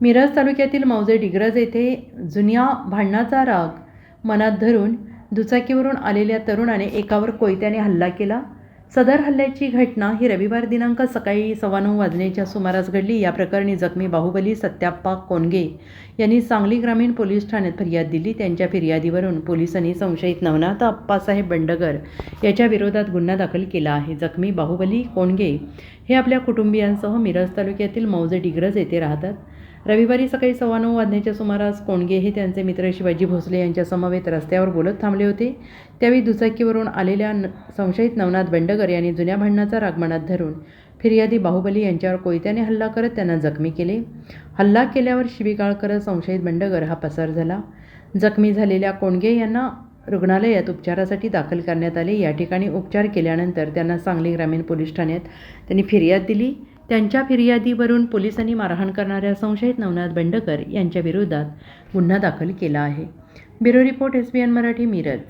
मिरज तालुक्यातील मौजे डिग्रज येथे जुन्या भांडणाचा राग मनात धरून दुचाकीवरून आलेल्या तरुणाने एकावर कोयत्याने हल्ला केला. सदर हल्ल्याची घटना ही रविवार दिनांक सकाळी सव्वा नऊ वाजण्याच्या सुमारास घडली. या प्रकरणी जखमी बाहुबली सत्याप्पा कोनगे यांनी सांगली ग्रामीण पोलीस ठाण्यात फिर्याद दिली. त्यांच्या फिर्यादीवरून पोलिसांनी संशयित नवनाथ अप्पासाहेब बंडगर याच्या विरोधात गुन्हा दाखल केला आहे. जखमी बाहुबली कोणगे हे आपल्या कुटुंबियांसह मिरज तालुक्यातील मौजे डिग्रज येथे राहतात. रविवारी सकाळी सव्वा नऊ वाजण्याच्या सुमारास कोणगे हे त्यांचे मित्र शिवाजी भोसले यांच्या समवेत रस्त्यावर बोलत थांबले होते. त्यावेळी दुचाकीवरून आलेल्या न संशयित नवनाथ बंडगर यांनी जुन्या भांडणाचा रागमनात धरून फिर्यादी बाहुबली यांच्यावर कोयत्याने हल्ला करत त्यांना जखमी केले. हल्ला केल्यावर शिवीगाळ करत संशयित बंडगर हा पसार झाला. जखमी झालेल्या कोणगे यांना रुग्णालयात उपचारासाठी दाखल करण्यात आले. या ठिकाणी उपचार केल्यानंतर त्यांना सांगली ग्रामीण पोलीस ठाण्यात त्यांनी फिर्याद दिली. त्यांच्या फिर्यादीवरून पोलिसांनी मारहाण करणाऱ्या संशयित नवनाथ बंडकर यांच्या विरोधात गुन्हा दाखल केला आहे. Bureau report S B N Marathi Miraj.